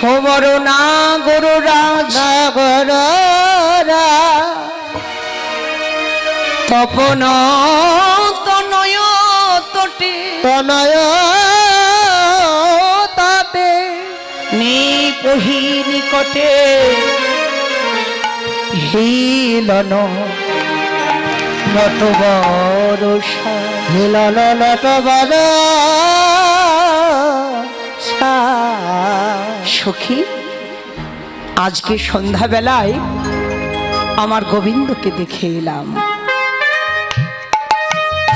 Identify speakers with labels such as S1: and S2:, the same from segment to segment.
S1: সবর না গরুরাজ
S2: নাগররা
S1: তপন তনয় তটে।
S2: তনয় তাতে
S1: নিপহি নিকটে। হিলন নটবর
S2: হিলন নটবর
S1: সখী, আজকে সন্ধ্যাবেলায় আমার গোবিন্দকে দেখে এলাম।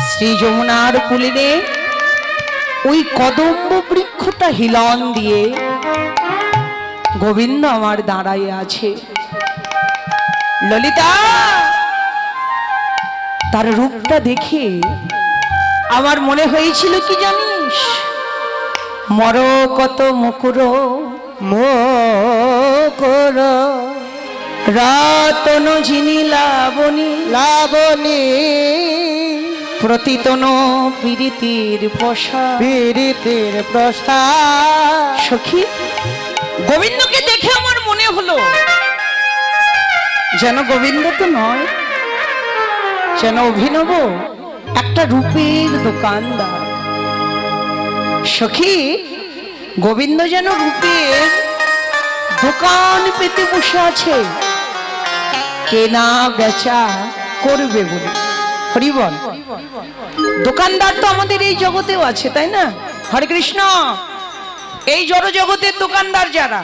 S1: শ্রী যমুনার কুলিনে ওই কদম্ব বৃক্ষটা হিলন দিয়ে গোবিন্দ আমার দাঁড়ায় আছে। ললিতা, তার রূপটা দেখে আমার মনে হয়েছিল কি জানিস মর কত মুকুর।
S2: মোকর।
S1: রাতন ঝিনি লাবণী।
S2: লাবণী।
S1: প্রতিতন পীড়িতির পশা
S2: পীড়িতের প্রসাদ।
S1: সখী গোবিন্দকে দেখে আমার মনে হলো যেন গোবিন্দ তো নয় যেন অভিনব একটা রূপের দোকানদার। সখী, গোবিন্দ যেন রূপের দোকান পেতে বসে আছে। কেনা বেচা করবে বলে। হরিবল, দোকানদার তো আমাদের এই জগতেও আছে, তাই না? হরে কৃষ্ণ এই জড় জগতের দোকানদার যারা,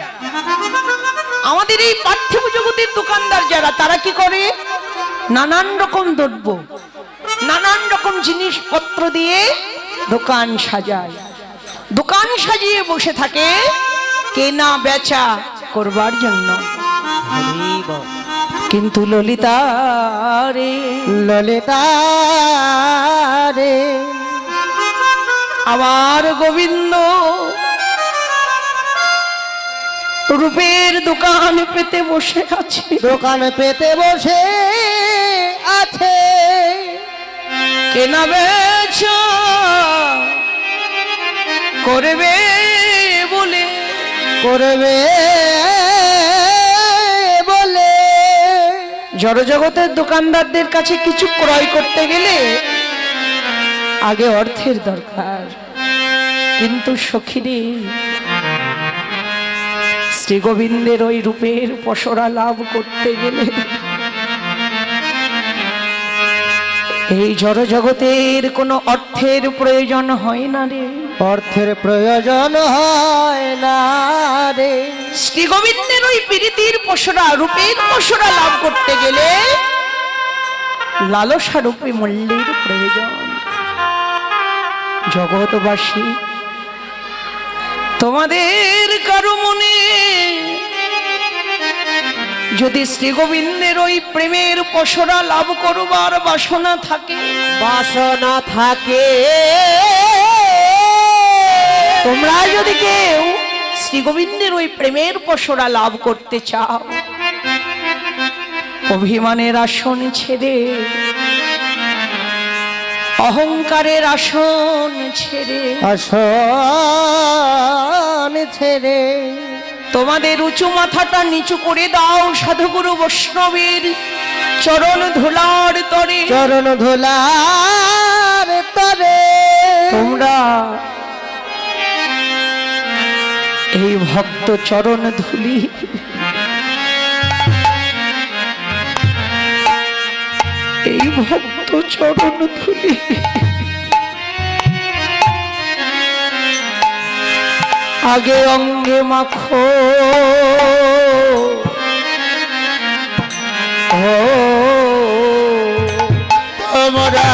S1: আমাদের এই পার্থিব জগতের দোকানদার যারা, তারা কি করে? নানান রকম দ্রব্য, নানান রকম জিনিসপত্র দিয়ে দোকান সাজায়। দোকান সাজিয়ে বসে থাকে কেনা বেচা করবার জন্য। কিন্তু ললিতা রে
S2: ললিতা রে
S1: আমার গোবিন্দ রূপের দোকান পেতে বসে আছে।
S2: দোকান পেতে বসে আছে।
S1: কেনা বেচা করবে বলে।
S2: করবে বলে।
S1: জড়জগতের দোকানদারদের কাছে কিছু ক্রয় করতে গেলে আগে অর্থের দরকার। কিন্তু সখিরে শ্রী গোবিন্দের ওই রূপের পসরা লাভ করতে গেলে এই জড়জগতের কোনো অর্থের প্রয়োজন হয় না রে।
S2: অর্থের প্রয়োজন হয় না রে।
S1: শ্রী গোবিন্দের ওই প্রীতির পসরা রূপের পসরা লাভ করতে গেলে লালসা রূপে মূল্যের প্রয়োজন। জগৎবাসী তোমাদের কারও মনে যদি শ্রীগোবিন্দের ওই প্রেমের পসরা লাভ করবার বাসনা থাকে?
S2: বাসনা থাকে।
S1: তোমরা যদি কেউ শ্রীগোবিন্দের ওই প্রেমের পসরা লাভ করতে চাও অভিমানের আসন ছেড়ে অহংকারের আসন ছেড়ে
S2: আসন ছেড়ে।
S1: তোমাদের উঁচু মাথাটা নিচু করে দাও সাধুগুরু বৈষ্ণবের চরণ ধুলার তরে।
S2: চরণ ধুলার তরে।
S1: তোমরা এই ভক্ত চরণ ধুলি। এই ভক্ত চরণ ধুলি। আগে অঙ্গে মাখো। ও
S2: তোমরা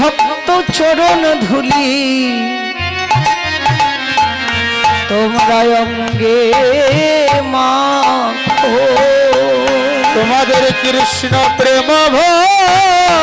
S1: ভক্ত চরণ ধুলি। তোমরা অঙ্গে মা
S3: তোমাদের কৃষ্ণ প্রেম কৃষ্ণ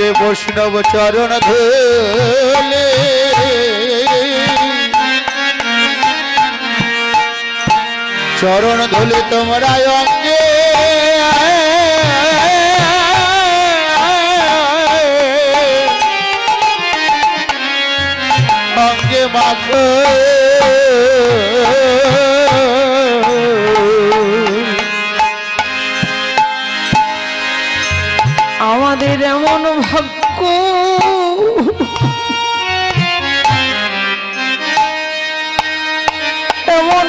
S3: আগে বৈষ্ণব চরণ ধুলে। চরণ ধুলে তোমরা অঙ্গে। অঙ্গে মাখ।
S1: এমন ভাগ্য এমন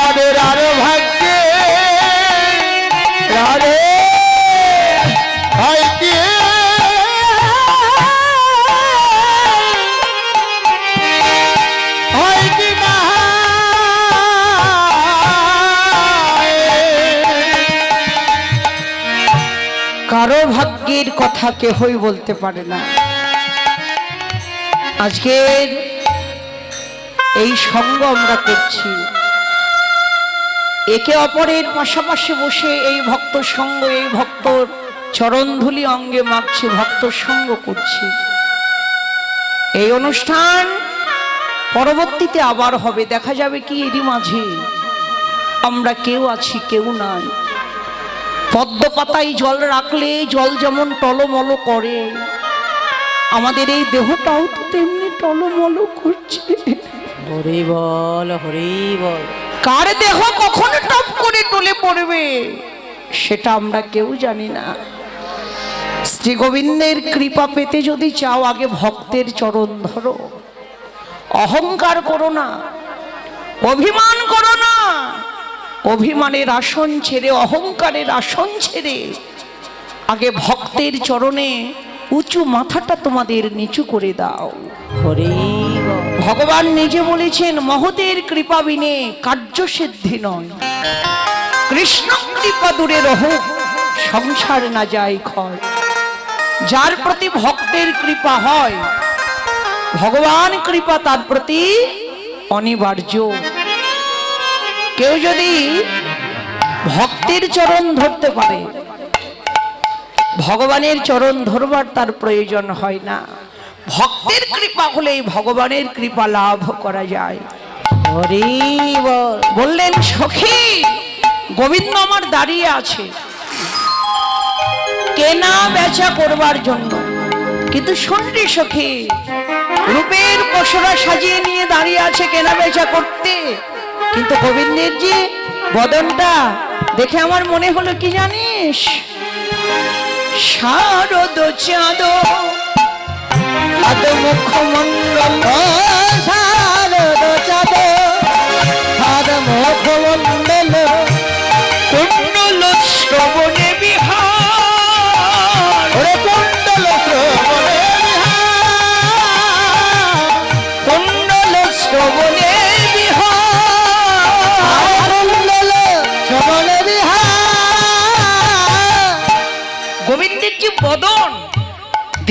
S3: আমাদের আরও ভাগ্যে। রাধে না
S1: কারও ভাগ্যের কথা কেহই বলতে পারে না। আজকের এই সঙ্গ আমরা করছি। একে অপরের পাশাপাশি বসে এই ভক্ত সঙ্গ এই ভক্তর চরণধুলি অঙ্গে মাখছে ভক্ত সঙ্গ করছি। এই অনুষ্ঠান পরবর্তীতে আবার হবে দেখা যাবে কি এরই মাঝে। আমরা কেউ আছি কেউ নাই। পদ্ম পাতায় জল রাখলে জল যেমন টলমল করে আমাদের এই দেহটাও তো তেমনি টলমল করছে।
S3: হরি বল হরি বল।
S1: কার দেহ কখন টপ করে টলে পড়বে? সেটা আমরা কেউ জানি না। শ্রী গোবিন্দের কৃপা পেতে যদি চাও, আগে ভক্তের চরণ ধরো। অহংকার করো না। অভিমান করো না। অভিমানের আসন ছেড়ে, অহংকারের আসন ছেড়ে, আগে ভক্তের চরণে উঁচু মাথাটা তোমাদের নিচু করে দাও।
S3: হরি
S1: ভগবান নিজে বলেছেন মহতের কৃপা বিনে কার্য সিদ্ধি নয়। কৃষ্ণ কৃপা দূরে রহ সংসার না যায় ক্ষয়। যার প্রতি ভক্তের কৃপা হয় ভগবান কৃপা তার প্রতি অনিবার্য। কেউ যদি ভক্তের চরণ ধরতে পারে ভগবানের চরণ ধরবার তার প্রয়োজন হয় না। ভক্তের কৃপা হলেই ভগবানের কৃপা লাভ করা যায়।
S2: হরি
S1: বললেন সখী গোবিন্দ আমার দাঁড়িয়ে আছে। কেনা বেচা করবার জন্য। কিন্তু শুনলি সখী রূপের পশুরা সাজিয়ে নিয়ে দাঁড়িয়ে আছে কেনা বেচা করতে। কিন্তু গোবিন্দের যে বদনটা দেখে আমার মনে হলো কি জানিস? শারদ চাঁদ মুখমন্ডল
S2: শারদ চাঁদ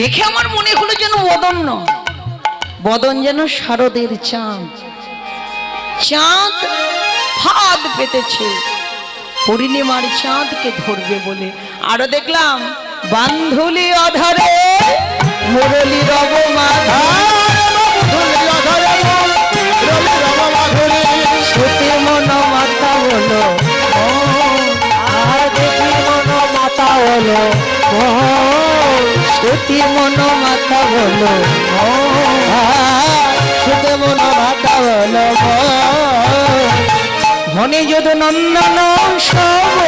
S1: দেখে আমার মনে হলো যেন বদন নয় বদন যেন শারদের চাঁদ। চাঁদ ফাঁদ পেতেছে। পূর্ণিমার চাঁদকে ধরবে বলে। আরও দেখলাম, বান্ধুলি অধরে, মুরলি রব মাধা। শ্রুতি মন মাতা বলো।
S2: মন মাতা হলো
S1: ধনে যদ নন্দন রসায়ন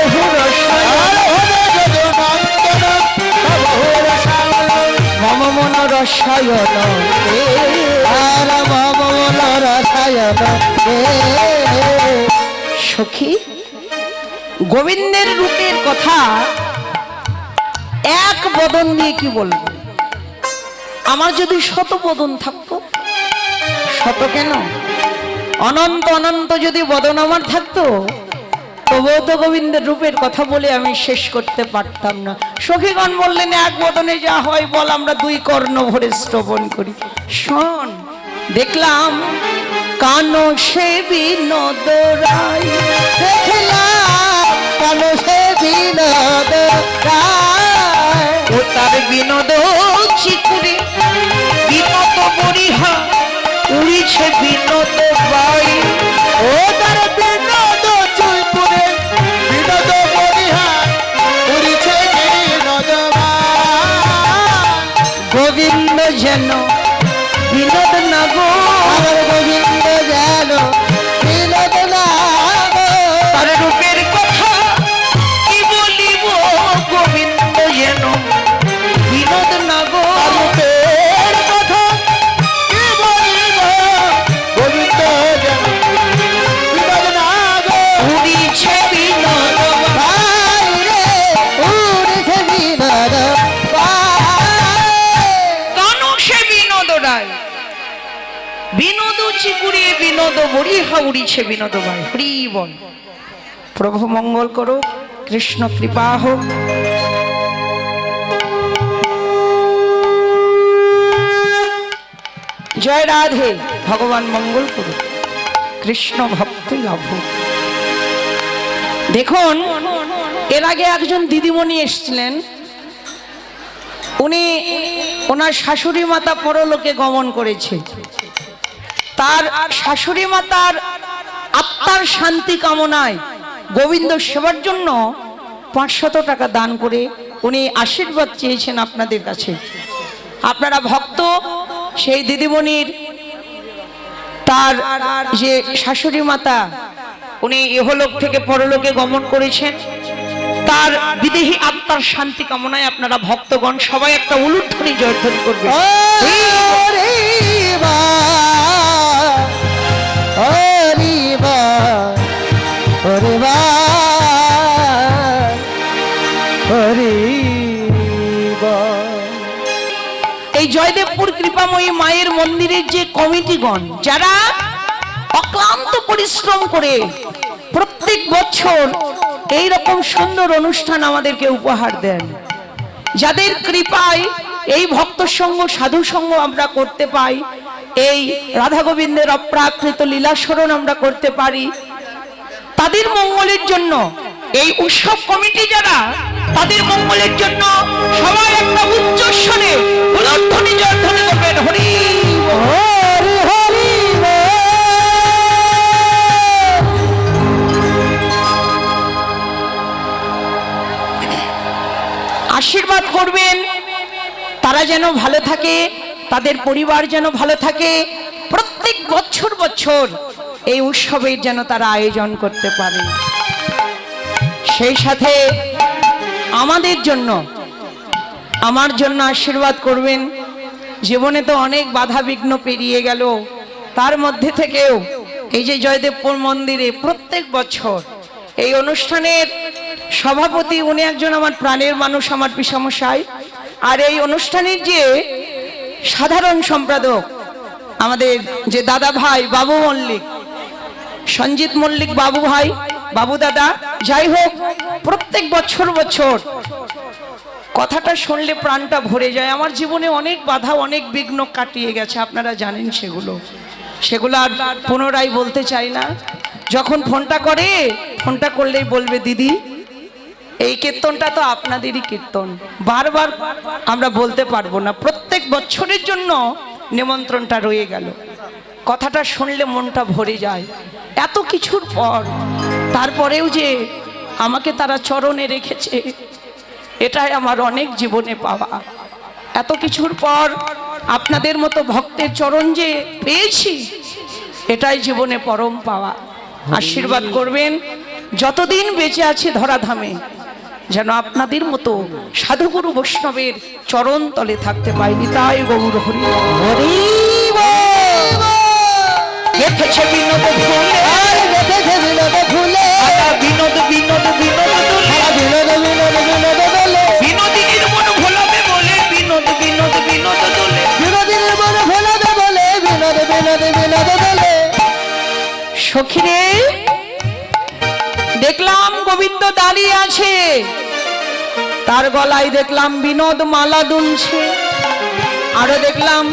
S1: মম মন রসায়ন।
S2: আর মম মন রসায়ন।
S1: সখী, গোবিন্দের রূপের কথা এক বদন দিয়ে কি বলব? আমার যদি শত বদন থাকতো, শত কেন? অনন্ত অনন্ত যদি বদন আমার থাকতো, তবুও তো গোবিন্দের রূপের কথা বলে আমি শেষ করতে পারতাম না। সখীগণ বললেন, এক বদনে যা হয় বল, আমরা দুই কর্ণ ভরে শ্রবণ করি। শোন, দেখলাম কানো সে বিনোদ রায়।
S2: দেখলাম মানুষে বিনোদ রায়।
S1: ও তার বিনোদ চিকুরে বিনোদ বরিহা উড়িছে বিনোদ বাই
S2: ও তার বিনোদ চুইপুরে বিনোদ বরিহার উড়িছে বিনোদ
S1: গোবিন্দ যেন বিনোদ নগো
S2: আমার গোবিন্দ বিনোদ
S1: বরিহা উড়িছে বিনোদ ভাই হরি বল। প্রভু মঙ্গল করো, কৃষ্ণ কৃপা হোক। জয় রাধে, ভগবান মঙ্গল করুক কৃষ্ণ ভক্তি লাভ। দেখুন, এর আগে একজন দিদিমণি এসছিলেন। উনি ওনার শাশুড়ি মাতা পরলোকে গমন করেছে। তার শাশুড়ি মাতার আত্মার শান্তি কামনায় গোবিন্দ সেবার জন্য পাঁচশত টাকা দান করে উনি আশীর্বাদ চেয়েছেন আপনাদের কাছে। আপনারা ভক্ত সেই দিদিমণির তার যে শাশুড়ি মাতা উনি ইহলোক থেকে পরলোকে গমন করেছেন। তার বিদেহী আত্মার শান্তি কামনায় আপনারা ভক্তগণ সবাই একটা উলুধ্বনি জয়ধ্বনি করবে কৃপাময়ী মায়ের মন্দিরের যে কমিটিগণ, যারা অক্লান্ত পরিশ্রম করে প্রত্যেক বছর এই রকম সুন্দর অনুষ্ঠান আমাদেরকে উপহার দেন। যাদের কৃপায় এই ভক্ত সঙ্গ, সাধু সঙ্গ আমরা করতে পাই, এই রাধা গোবিন্দের অপ্রাকৃত লীলাস্মরণ আমরা করতে পারি, তাদের মঙ্গলের জন্য এই উৎসব কমিটি যারা, তাদের মঙ্গলের জন্য সবাই একটা উচ্চস্বরে উলধ্বনি জয়ধ্বনি আশীর্বাদ করবেন। তারা যেন ভালো থাকে, তাদের পরিবার যেন ভালো থাকে। প্রত্যেক বছর বছর এই উৎসবের যেন তারা আয়োজন করতে পারে। সেই সাথে আমাদের জন্য, আমার জন্য আশীর্বাদ করবেন। জীবনে তো অনেক বাধা বিঘ্ন পেরিয়ে গেল। তার মধ্যে থেকেও এই যে জয়দেবপুর মন্দিরে প্রত্যেক বছর এই অনুষ্ঠানের সভাপতি, উনি একজন আমার প্রাণের মানুষ, আমার পিসামশাই। আর এই অনুষ্ঠানের যে সাধারণ সম্পাদক, আমাদের যে দাদা ভাই, বাবু মল্লিক, সঞ্জিত মল্লিক বাবু ভাই, বাবু দাদা, যাই হোক, প্রত্যেক বছর বছর কথাটা শুনলে প্রাণটা ভরে যায়। আমার জীবনে অনেক বাধা, অনেক বিঘ্ন কাটিয়ে গেছে, আপনারা জানেন সেগুলো। সেগুলো আর পুনরায় বলতে চাই না। যখন ফোনটা করে, ফোনটা করলেই বলবে, দিদি এই কীর্তনটা তো আপনাদেরই কীর্তন। বারবার আমরা বলতে পারব না। প্রত্যেক বছরের জন্য নিমন্ত্রণটা রয়ে গেল। কথাটা শুনলে মনটা ভরে যায়। এত কিছুর পর তারপরেও যে আমাকে তারা চরণে রেখেছে, এটাই আমার অনেক জীবনে পাওয়া। এত কিছুর পর আপনাদের মতো ভক্তের চরণ যে পেয়েছি, এটাই জীবনে পরম পাওয়া। আশীর্বাদ করবেন। যতদিন বেঁচে আছে ধরাধামে যেন আপনাদের মতো সাধুগুরু বৈষ্ণবের চরণ তলে থাকতে পাইনি তাই গৌর হরি
S2: হরি বল।
S1: গেথেছে বিনোদ ফুলে
S2: আর গেথেছে বিনোদ ফুলে।
S1: বিনোদ বিনোদ বিনোদ
S2: বিনোদ বিনোদ বিনোদ দোলে।
S1: বিনোদিনীর মন ভোলাবে বলে বিনোদ বিনোদ বিনোদ দোলে
S2: বিনোদিনীর মন ভোলাবে বলে বিনোদ বিনোদ বিনোদ দোলে।
S1: সখিরে দেখলাম গোবিন্দ দাঁড়িয়ে আছে। তার গলায় দেখলাম বিনোদ মালা দুলছে। আরও দেখলাম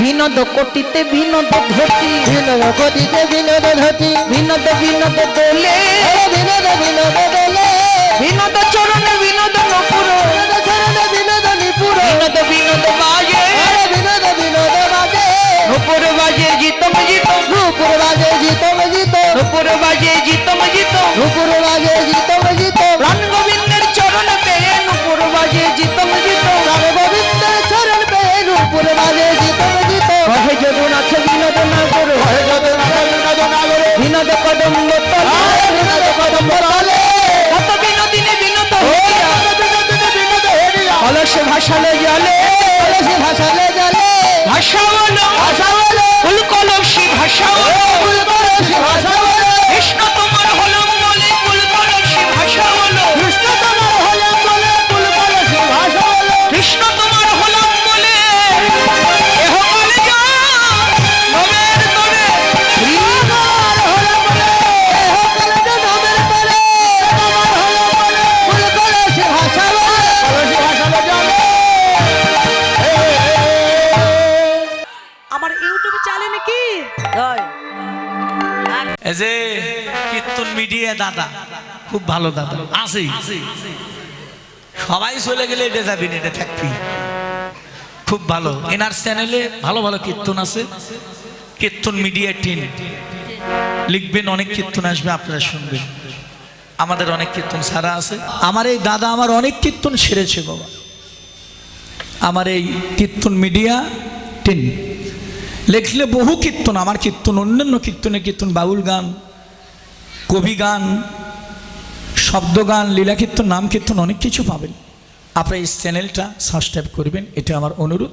S1: বিনোদ কটিতে বিনোদ ধতি
S2: বিনোদ কোটিতে বিনোদ ধতি
S1: বিনোদ বিনোদ দোলে
S2: আরে বিনোদ বিনোদ দোলে
S1: ভাসালে জলে
S2: কলসি ভাসালে জলে।
S1: ভাষা বলো
S2: ভাষা বলে
S1: ফুল কলসি ভাষা
S2: ও
S1: বলো
S2: ফুল কলসি ভাষা বলে
S1: কৃষ্ণ
S4: মিডিয়া দাদা, খুব ভালো দাদা। আছে সবাই চলে গেলে এটা যাবি এটা থাকবি। খুব ভালো। এনার চ্যানেলে ভালো ভালো কীর্তন আছে। কীর্তন মিডিয়া টিন লিখবেন, অনেক কীর্তন আসবে, আপনারা শুনবেন। আমাদের অনেক কীর্তন সারা আছে। আমার এই দাদা আমার অনেক কীর্তন সেরেছে, বাবা। আমার এই কীর্তন মিডিয়া টিন লেখলে বহু কীর্তন, আমার কীর্তন, অন্যান্য কীর্তনে কীর্তন, বাউল গান। কবি গান, শব্দ গান, লীলা কীর্তন, নাম কীর্তন, অনেক কিছু পাবেন। আপনার এই চ্যানেলটা সাবস্ক্রাইব করবেন, এটা আমার অনুরোধ।